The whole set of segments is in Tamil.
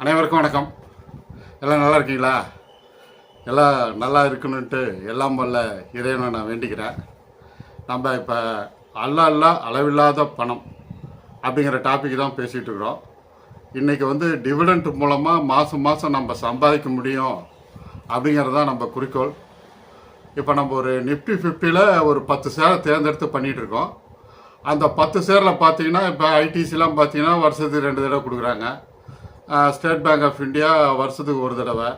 அனைவருக்கும் வணக்கம். எல்லாம் நல்லா இருக்கீங்களா? எல்லாம் நல்லா இருக்கணுன்ட்டு எல்லாம் வல்ல இறைவனை நான் வேண்டிக்கிறேன். நம்ம இப்போ அல்ல அல்ல அளவில்லாத பணம் அப்படிங்கிற டாபிக் தான் பேசிகிட்டு இருக்கிறோம். இன்றைக்கி வந்து டிவிடெண்ட் மூலமாக மாதம் மாதம் நம்ம சம்பாதிக்க முடியும் அப்படிங்கிறது தான் நம்ம குறிக்கோள். இப்போ நம்ம ஒரு நிஃப்டி ஃபிஃப்டியில் ஒரு பத்து சேரை தேர்ந்தெடுத்து பண்ணிகிட்டு இருக்கோம். அந்த பத்து சேரில் பார்த்தீங்கன்னா இப்போ ஐடிசிலாம் பார்த்தீங்கன்னா வருஷத்துக்கு ரெண்டு தடவை கொடுக்குறாங்க. ஸ்டேட் பேங்க் ஆஃப் இந்தியா வருஷத்துக்கு ஒரு தடவை.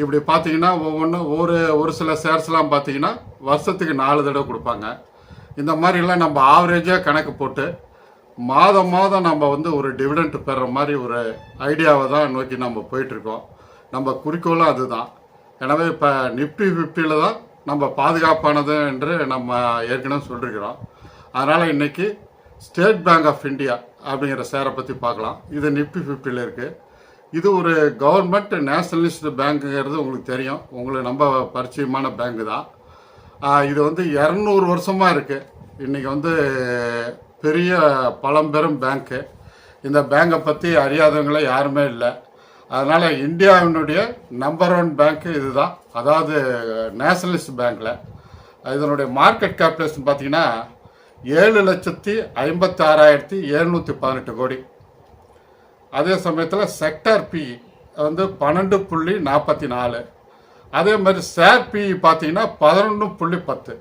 இப்படி பார்த்தீங்கன்னா ஒவ்வொன்றும் ஒரு ஒரு சில ஷேர்ஸ்லாம் பார்த்தீங்கன்னா வருஷத்துக்கு நாலு தடவை கொடுப்பாங்க. இந்த மாதிரிலாம் நம்ம ஆவரேஜாக கணக்கு போட்டு மாதம் மாதம் நம்ம வந்து ஒரு டிவிடெண்ட் பெறுற மாதிரி ஒரு ஐடியாவை தான் நோக்கி நம்ம போயிட்டுருக்கோம். நம்ம குறிக்கோளும் அதுதான். எனவே இப்போ நிஃப்டி ஃபிஃப்டியில் தான் நம்ம பாதுகாப்பானது என்று நம்ம ஏற்கனவே சொல்லியிருக்கிறோம் அதனால் இன்றைக்கி ஸ்டேட் பேங்க் ஆஃப் இந்தியா அப்படிங்கிற சேரை பற்றி பார்க்கலாம். இது நிஃப்டி ஃபிஃப்டியில் இருக்குது இது ஒரு கவர்மெண்ட் நேஷனலிஸ்ட் பேங்க்குங்கிறது உங்களுக்கு தெரியும். உங்களுக்கு நம்ம பரிச்சயமான பேங்கு தான். இது வந்து இரநூறு வருஷமாக இருக்குது இன்றைக்கி வந்து பெரிய பழம்பெரும் பேங்க்கு இந்த பேங்கை பற்றி அறியாதவங்களே யாருமே இல்லை. அதனால் இந்தியாவினுடைய நம்பர் ஒன் பேங்க்கு இதுதான். அதாவது நேஷனலிஸ்ட் பேங்க்கில் இதனுடைய மார்க்கெட் கேபிடேஷன் பார்த்தீங்கன்னா ஏழு லட்சத்தி ஐம்பத்தி ஆறாயிரத்தி எழுநூற்றி பதினெட்டு கோடி. அதே சமயத்தில் செக்டார் பி வந்து பன்னெண்டு புள்ளி நாற்பத்தி நாலு. அதே மாதிரி ஷேர் பி பார்த்தீங்கன்னா பதினொன்று புள்ளி பத்து.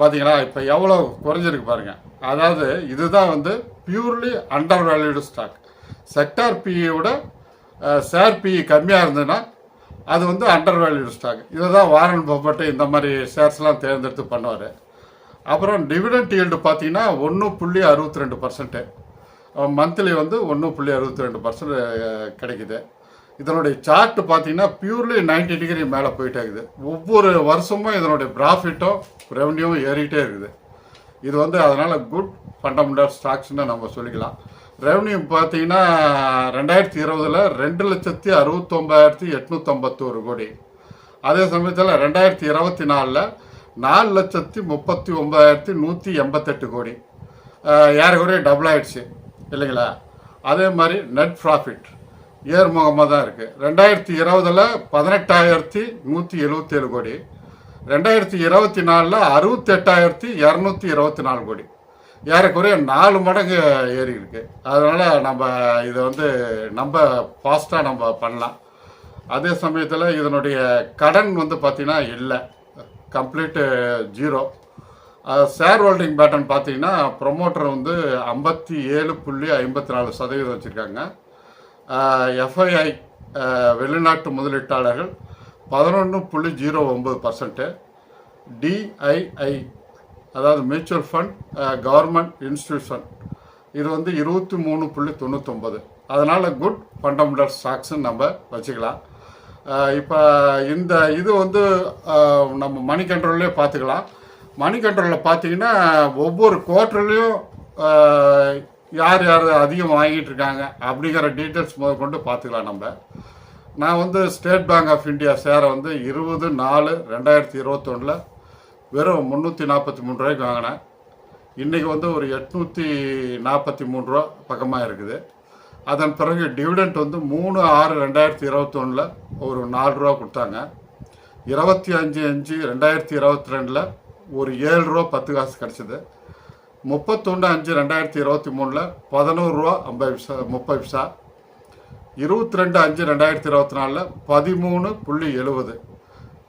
பார்த்தீங்களா இப்போ எவ்வளோ குறைஞ்சிருக்கு பாருங்கள் அதாவது இதுதான் வந்து purely under valued stock sector பியோட ஷேர் பி கம்மியாக இருந்ததுன்னா அது வந்து அண்டர் வேல்யூடு ஸ்டாக் இதை தான் வாரன் பப்பட்டு இந்த மாதிரி ஷேர்ஸ்லாம் தேர்ந்தெடுத்து பண்ணுவார். அப்புறம் டிவிடெண்ட் ஈல்டு பார்த்தீங்கன்னா ஒன்று புள்ளி அறுபத்தி ரெண்டு பர்சன்ட்டு மந்த்லி வந்து ஒன்று புள்ளி அறுபத்தி ரெண்டு பர்சன்ட் கிடைக்குது. இதனுடைய சார்ட் பார்த்தீங்கன்னா பியூர்லி 90 டிகிரி மேலே போயிட்டே இருக்குது. ஒவ்வொரு வருஷமும் இதனுடைய ப்ராஃபிட்டும் ரெவன்யூவும் ஏறிட்டே இருக்குது. இது வந்து அதனால் குட் ஃபண்டமெண்டல் ஸ்டாக்ஸ்னு நம்ம சொல்லிக்கலாம். ரெவன்யூ பார்த்தீங்கன்னா ரெண்டாயிரத்தி இருபதில் ரெண்டு லட்சத்தி அறுபத்தொம்பதாயிரத்தி எட்நூற்றம்பத்தோரு கோடி. அதே சமயத்தில் ரெண்டாயிரத்தி இருபத்தி நாலில் நாலு லட்சத்தி முப்பத்தி ஒன்பதாயிரத்தி நூற்றி எண்பத்தெட்டு கோடி. ஏறக்குறைய டபுள் ஆயிடுச்சு. இல்லைங்களா? அதே மாதிரி நெட் ப்ராஃபிட் ஏர்முகமாக தான் இருக்குது ரெண்டாயிரத்தி இருபதில் பதினெட்டாயிரத்தி நூற்றி எழுபத்தேழு கோடி. ரெண்டாயிரத்தி இருபத்தி நாலில் அறுபத்தெட்டாயிரத்தி இரநூத்தி இருபத்தி நாலு கோடி? ஏறக்குறைய நாலு மடங்கு ஏறி இருக்கு. அதனால் நம்ம இதை வந்து நம்ம ஃபாஸ்ட்டாக நம்ம பண்ணலாம். அதே சமயத்தில் இதனுடைய கடன் வந்து பார்த்திங்கன்னா இல்லை. Complete zero. Share holding pattern பார்த்தீங்கன்னா ப்ரொமோட்டர் வந்து ஐம்பத்தி ஏழு புள்ளி ஐம்பத்தி நாலு சதவீதம் வச்சுருக்காங்க. எஃப்ஐஐ வெளிநாட்டு முதலீட்டாளர்கள் பதினொன்று புள்ளி ஜீரோ ஒம்பது பர்சன்ட்டு டிஐஐ அதாவது மியூச்சுவல் ஃபண்ட் கவர்மெண்ட் இன்ஸ்டியூஷன் இது வந்து இருபத்தி மூணு புள்ளி தொண்ணூத்தொம்பது அதனால் குட் ஃபண்டமெண்டல் ஸ்டாக்ஸுன்னு நம்ம வச்சுக்கலாம். இப்போ இந்த இது வந்து நம்ம மணி கண்ட்ரோல்லே பார்த்துக்கலாம் மணி கண்ட்ரோலில் பார்த்தீங்கன்னா ஒவ்வொரு குவார்ட்டர்லேயும் யார் யார் அதிகம் வாங்கிட்டு இருக்காங்க அப்படிங்கிற டீட்டெயில்ஸ் முதல் கொண்டு பார்த்துக்கலாம் நம்ம. நான் வந்து ஸ்டேட் பேங்க் ஆஃப் இந்தியா சேரை வந்து இருபது நாலு ரெண்டாயிரத்தி இருபத்தொன்னில் வெறும் முந்நூற்றி நாற்பத்தி மூணு ரூபாய்க்கு வாங்கினேன். இன்றைக்கி வந்து ஒரு எட்நூற்றி நாற்பத்தி மூணு ரூபா பக்கமாக இருக்குது. அதன் பிறகு டிவிடெண்ட் வந்து மூணு ஆறு ரெண்டாயிரத்தி இருபத்தொன்னில் ஒரு நாலு ரூபா கொடுத்தாங்க. இருபத்தி அஞ்சு அஞ்சு ரெண்டாயிரத்தி இருபத்தி ரெண்டில் ஒரு ஏழு ரூபா பத்து காசு கிடச்சிது. முப்பத்தொன்று அஞ்சு ரெண்டாயிரத்தி இருபத்தி மூணில் பதினோரு ரூபா ஐம்பது பைசா முப்பது பைசா. இருபத்தி ரெண்டு அஞ்சு ரெண்டாயிரத்தி இருபத்தி நாலில் பதிமூணு புள்ளி எழுபது.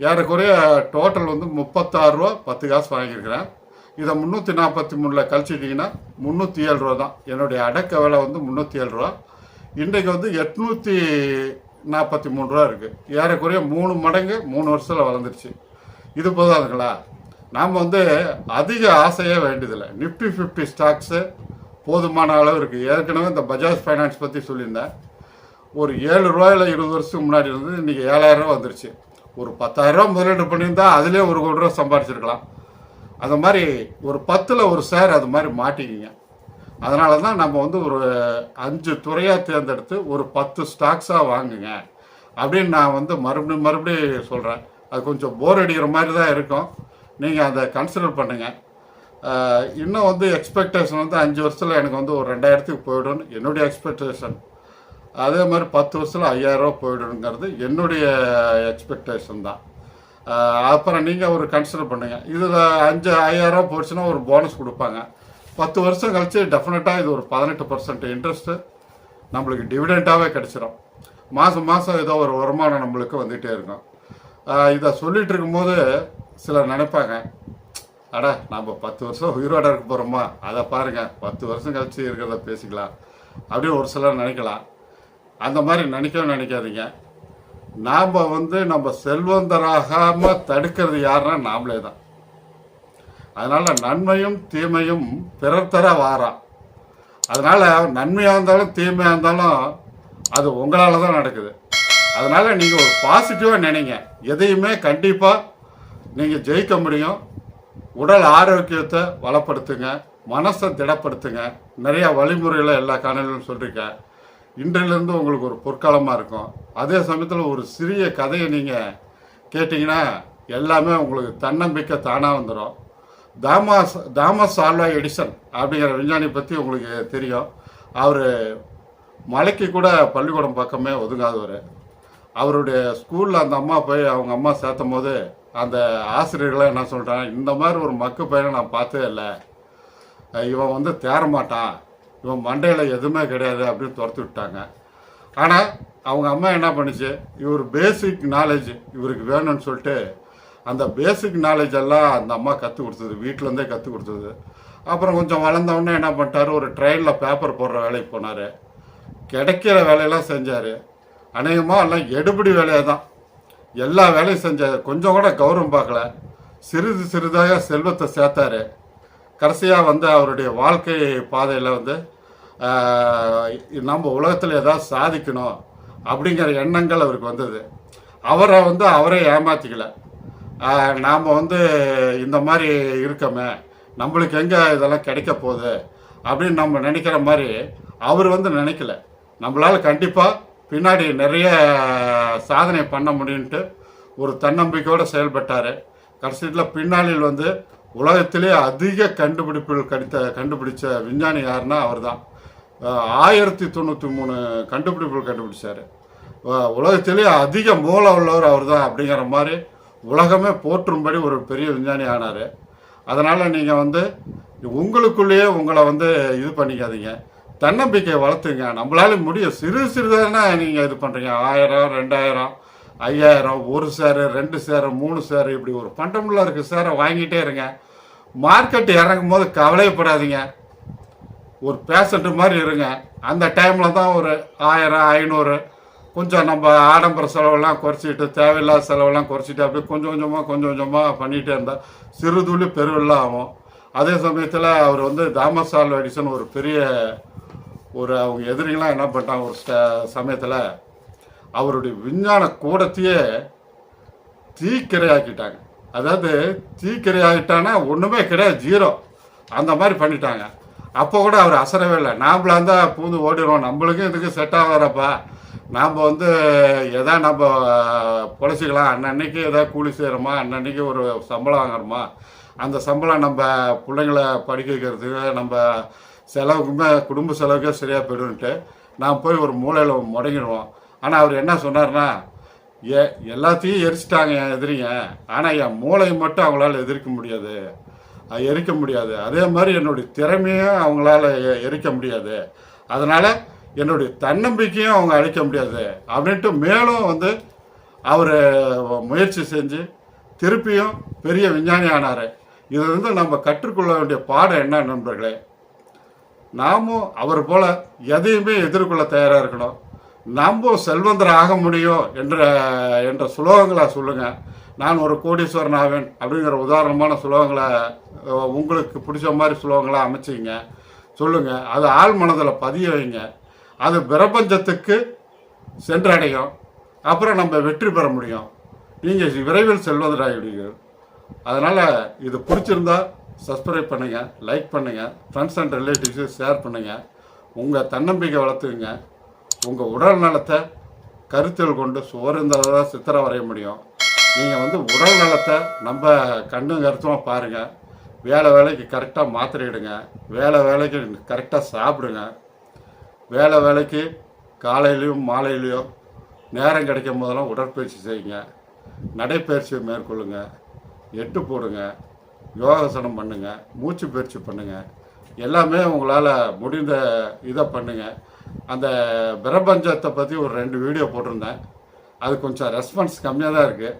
ஏறக்குறைய டோட்டல் வந்து முப்பத்தாறு ரூபா பத்து காசு வாங்கியிருக்கிறேன். இதை முந்நூற்றி நாற்பத்தி மூணில் கழிச்சிட்டிங்கன்னா முந்நூற்றி ஏழு ரூபா தான். என்னுடைய அடக்க விலை வந்து முந்நூற்றி ஏழு ரூபா. இன்றைக்கு வந்து எட்நூற்றி நாற்பத்தி மூணு ரூபா இருக்குது ஏறக்குறைய மூணு மடங்கு மூணு வருஷத்தில் வளர்ந்துருச்சு. இது போதாதுங்களா? நாம் வந்து அதிக ஆசையே வேண்டியதில்லை. நிஃப்டி ஃபிஃப்டி ஸ்டாக்ஸு போதுமான அளவு இருக்குது ஏற்கனவே இந்த பஜாஜ் ஃபைனான்ஸ் பற்றி சொல்லியிருந்தேன். ஒரு ஏழு ரூபாயில் இருபது வருஷத்துக்கு முன்னாடி இருந்து இன்றைக்கி ஏழாயிரம் ரூபா வந்துருச்சு. ஒரு பத்தாயிரம் ரூபா முதலீடு பண்ணியிருந்தா அதிலே ஒரு கோடி ரூபா சம்பாரிச்சிருக்கலாம். அந்த மாதிரி ஒரு பத்தில் ஒரு சார் அது மாதிரி மாட்டிக்கிங்க. அதனால தான் நம்ம வந்து ஒரு அஞ்சு துறையாக தேர்ந்தெடுத்து ஒரு பத்து ஸ்டாக்ஸாக வாங்குங்க. அப்படின்னு நான் வந்து மறுபடியும் மறுபடியும் சொல்கிறேன் அது கொஞ்சம் போர் அடிக்கிற மாதிரி தான் இருக்கும். நீங்கள் அதை கன்சிடர் பண்ணுங்கள் இன்னும் வந்து எக்ஸ்பெக்டேஷன் வந்து அஞ்சு வருஷத்தில் எனக்கு வந்து ஒரு ரெண்டாயிரத்துக்கு போயிடும் என்னுடைய எக்ஸ்பெக்டேஷன் அதே மாதிரி பத்து வருஷத்தில் ஐயாயிரரூவா போயிடுங்கிறது என்னுடைய எக்ஸ்பெக்டேஷன் தான். அப்புறம் நீங்கள் ஒரு கன்சிடர் பண்ணுங்கள் இதில் அஞ்சு ஐயாயிரரூவா போச்சுன்னா ஒரு போனஸ் கொடுப்பாங்க. பத்து வருஷம் கழிச்சு டெஃபினட்டாக இது ஒரு பதினெட்டு பர்சன்ட் இன்ட்ரெஸ்ட்டு நம்மளுக்கு டிவிடெண்ட்டாகவே கிடச்சிரும். மாதம் மாதம் ஏதோ ஒரு வருமானம் நம்மளுக்கு வந்துகிட்டே இருக்கும். இதை சொல்லிகிட்டு இருக்கும்போது சிலர் நினைப்பாங்க அட நம்ம பத்து வருஷம் உயிரோட இருக்க போகிறோமா அதை பாருங்கள் பத்து வருஷம் கழிச்சு இருக்கிறத பேசிக்கலாம். அப்படின்னு ஒரு சிலர் நினைக்கலாம். அந்த மாதிரி நினைக்கவும் நினைக்காதீங்க. நாம் வந்து நம்ம செல்வந்தராகாமல் தடுக்கிறது யாருன்னா நாமளே தான். அதனால் நன்மையும் தீமையும் பிறர் தர வாரா. அதனால் நன்மையாக இருந்தாலும் தீமையாக இருந்தாலும் அது உங்களால் தான் நடக்குது. அதனால் நீங்கள் ஒரு பாசிட்டிவாக நினைங்க. எதையுமே கண்டிப்பாக நீங்கள் ஜெயிக்க முடியும். உடல் ஆரோக்கியத்தை வளப்படுத்துங்க. மனசை திடப்படுத்துங்க. நிறைய வழிமுறைகளை எல்லா காணொலியும் சொல்லியிருக்கேன் இன்றிலிருந்து உங்களுக்கு ஒரு பொற்காலமாக இருக்கும். அதே சமயத்தில் ஒரு சிறிய கதையை நீங்கள் கேட்டிங்கன்னா எல்லாமே உங்களுக்கு தன்னம்பிக்கை தானாக வந்துடும் தாமாஸ் தாமஸ் ஆல்வா எடிசன் அப்படிங்கிற விஞ்ஞானி பற்றி உங்களுக்கு தெரியும். அவர் மலைக்கு கூட பள்ளிக்கூடம் பக்கமே ஒதுங்காதவர். அவருடைய ஸ்கூலில் அந்த அம்மா போய் அவங்க அம்மா சேர்த்தும் போது அந்த ஆசிரியர்கள்லாம் என்ன சொல்கிறாங்க இந்த மாதிரி ஒரு மக்கு பையனை நான் பார்த்ததே இல்லை. இவன் வந்து தேற மாட்டான். இவன் மண்டையில் எதுவுமே கிடையாது அப்படின்னு துரத்து விட்டாங்க. ஆனால் அவங்க அம்மா என்ன பண்ணுச்சு இவர் பேசிக் நாலேஜ் இவருக்கு வேணும்னு சொல்லிட்டு அந்த பேசிக் நாலேஜ் எல்லாம் அந்த அம்மா கற்றுக் கொடுத்தது வீட்டிலேருந்தே கற்றுக் கொடுத்தது. அப்புறம் கொஞ்சம் வளர்ந்தவொடனே என்ன பண்ணிட்டாரு ஒரு ட்ரெயினில் பேப்பர் போடுற வேலைக்கு போனார். கிடைக்கிற வேலையெல்லாம் செஞ்சார். அநேகமாக எல்லாம் எடுபடி வேலையாக தான். எல்லா வேலையும் செஞ்சார். கொஞ்சம் கூட கௌரவம் பார்க்கல. சிறிது சிறிதாக செல்வத்தை சேர்த்தாரு. கடைசியாக வந்து அவருடைய வாழ்க்கை பாதையில் வந்து நம்ம உலகத்தில் ஏதாவது சாதிக்கணும் அப்படிங்கிற எண்ணங்கள் அவருக்கு வந்தது. அவரை வந்து அவரே ஏமாற்றிக்கலை நாம் வந்து இந்த மாதிரி இருக்கோமே. நம்மளுக்கு எங்கே இதெல்லாம் கிடைக்க போகுது அப்படின்னு நம்ம நினைக்கிற மாதிரி அவர் வந்து நினைக்கல. நம்மளால் கண்டிப்பாக பின்னாடி நிறைய சாதனை பண்ண முடியும்ட்டு ஒரு தன்னம்பிக்கையோடு செயல்பட்டார். கடைசியில் பின்னாளில் வந்து உலகத்திலே அதிக கண்டுபிடிப்புகள் கடித்த கண்டுபிடிச்ச விஞ்ஞானி யாருன்னா அவர் தான் ஆயிரத்தி தொண்ணூற்றி மூணு கண்டுபிடிப்புகள் கண்டுபிடிச்சார். உலகத்திலே அதிக மூலம் உள்ளவர் அவர் தான் அப்படிங்கிற மாதிரி உலகமே போற்றும்படி ஒரு பெரிய விஞ்ஞானி ஆனார். அதனால் நீங்கள் வந்து உங்களுக்குள்ளேயே உங்களை வந்து இது பண்ணிக்காதீங்க. தன்னம்பிக்கையை வளர்த்துங்க. நம்மளால முடியும் சிறு சிறுதானே நீங்கள் இது பண்ணுறீங்க ஆயிரம் ரெண்டாயிரம் ஐயாயிரம் ஒரு சேரு ரெண்டு சேரு மூணு சேரு இப்படி ஒரு பண்டமுள்ள இருக்க. சேரை வாங்கிட்டே இருங்க. மார்க்கெட் இறங்கும் போது கவலையப்படாதீங்க. ஒரு பேஷண்ட்டு மாதிரி இருங்க. அந்த டைமில் தான் ஒரு ஆயிரம் ஐநூறு கொஞ்சம் நம்ம ஆடம்பர செலவெல்லாம் குறைச்சிட்டு தேவையில்லாத செலவெல்லாம் குறைச்சிட்டு அப்படியே கொஞ்சம் கொஞ்சமாக கொஞ்சம் கொஞ்சமாக பண்ணிகிட்டே இருந்தால் சிறு பெருவெல்லாம் ஆகும். அதே சமயத்தில் அவர் வந்து தாமஸ் ஆல்வா எடிசன் ஒரு பெரிய ஒரு அவங்க எதிரிகளாம் என்ன பண்ணிட்டாங்க ஒரு சமயத்தில் அவருடைய விஞ்ஞான கூடத்தையே தீக்கிரையாக்கிட்டாங்க. அதாவது தீக்கிரையாகிட்டானா ஒன்றுமே கிடையாது ஜீரோ. அந்த மாதிரி பண்ணிட்டாங்க. அப்போ கூட அவர் அசரவே இல்லை. நாமளாக இருந்தால் பூந்து ஓடிடுவோம். நம்மளுக்கும் இதுக்கு செட் ஆகாதப்பா. நாம் வந்து எதா நம்ம பொழைச்சிக்கலாம். அன்னன்னைக்கு எதாவது கூலி செய்கிறோமா அன்னன்னைக்கு ஒரு சம்பளம் வாங்குறோமா அந்த சம்பளம் நம்ம பிள்ளைங்கள படிக்க வைக்கிறதுக்கு நம்ம செலவுக்குமே குடும்ப செலவுக்கே சரியாக போயிடும்ட்டு நான் போய் ஒரு மூலையில் முடங்கிடுவோம். ஆனால் அவர் என்ன சொன்னார்னா ஏ எல்லாத்தையும் எரிச்சிட்டாங்க என் எதிரிங்க. ஆனால் என் மூளையை மட்டும் அவங்களால எதிர்க்க முடியாது. அது எரிக்க முடியாது. அதே மாதிரி என்னுடைய திறமையும் அவங்களால எ- எரிக்க முடியாது. அதனால் என்னுடைய தன்னம்பிக்கையும் அவங்க அழிக்க முடியாது அப்படின்ட்டு மேலும் வந்து அவர் முயற்சி செஞ்சு திருப்பியும் பெரிய விஞ்ஞானி ஆனார். இதை வந்து நம்ம கற்றுக்கொள்ள வேண்டிய பாடம் என்ன நண்பர்களே? நாமும் அவர் போல எதையுமே எதிர்கொள்ள தயாராக இருக்கணும். நம்ம செல்வந்தர் ஆக முடியும் என்ற என்ற சுலோகங்களை சொல்லுங்கள் நான் ஒரு கோடீஸ்வரன் ஆவேன் அப்படிங்கிற உதாரணமான சுலோகங்களை உங்களுக்கு பிடிச்ச மாதிரி சுலோகங்களை அமைச்சிங்க. சொல்லுங்கள் அது ஆள் மனதில் பதிய வைங்க. அது பிரபஞ்சத்துக்கு சென்றடையும். அப்புறம் நம்ம வெற்றி பெற முடியும். நீங்கள் விரைவில் செல்வதராகிடுவீர்கள் அதனால் இது பிடிச்சிருந்தா சப்ஸ்கிரைப் பண்ணுங்கள் லைக் பண்ணுங்கள் ஃப்ரெண்ட்ஸ் அண்ட் ரிலேட்டிவ்ஸு ஷேர் பண்ணுங்கள் உங்கள் தன்னம்பிக்கை வளர்த்துக்குங்க. உங்கள் உடல் நலத்தை கருத்தில் கொண்டு சுவருந்ததை சித்திரம் சித்திரை வரைய முடியும். நீங்கள் வந்து உடல் நலத்தை நம்ம கண்ணும் கருத்துமாக பாருங்கள் வேலை வேலைக்கு கரெக்டாக மாத்திரையிடுங்க. வேலை வேலைக்கு கரெக்டாக சாப்பிடுங்க. வேலை வேலைக்கு காலையிலையும் மாலையிலையும் நேரம் கிடைக்கும் போதெல்லாம் உடற்பயிற்சி செய்யுங்க. நடைப்பயிற்சியை மேற்கொள்ளுங்க. எட்டு போடுங்க. யோகாசனம் பண்ணுங்க. மூச்சு பயிற்சி பண்ணுங்க. எல்லாமே உங்களால் முடிந்த இதை பண்ணுங்க. அந்த பிரபஞ்சத்தை பற்றி ஒரு ரெண்டு வீடியோ போட்டிருந்தேன். அது கொஞ்சம் ரெஸ்பான்ஸ் கம்மியாக தான் இருக்குது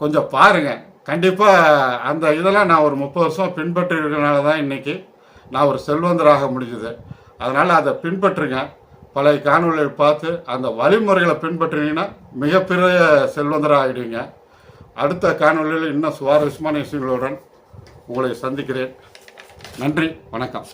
கொஞ்சம் பாருங்கள் கண்டிப்பாக அந்த இதெல்லாம் நான் ஒரு முப்பது வருஷம் பின்பற்றிருக்கனால தான் இன்றைக்கி நான் ஒரு செல்வந்தராக முடிஞ்சுது. அதனால் அதை பின்பற்றுங்க. பழைய காணொலியை பார்த்து அந்த வழிமுறைகளை பின்பற்றினீங்கன்னா மிகப்பெரிய செல்வந்தராக ஆகிடுவீங்க அடுத்த காணொலியில் இன்னும் சுவாரஸ்யமான விஷயங்களுடன் உங்களை சந்திக்கிறேன். நன்றி வணக்கம்.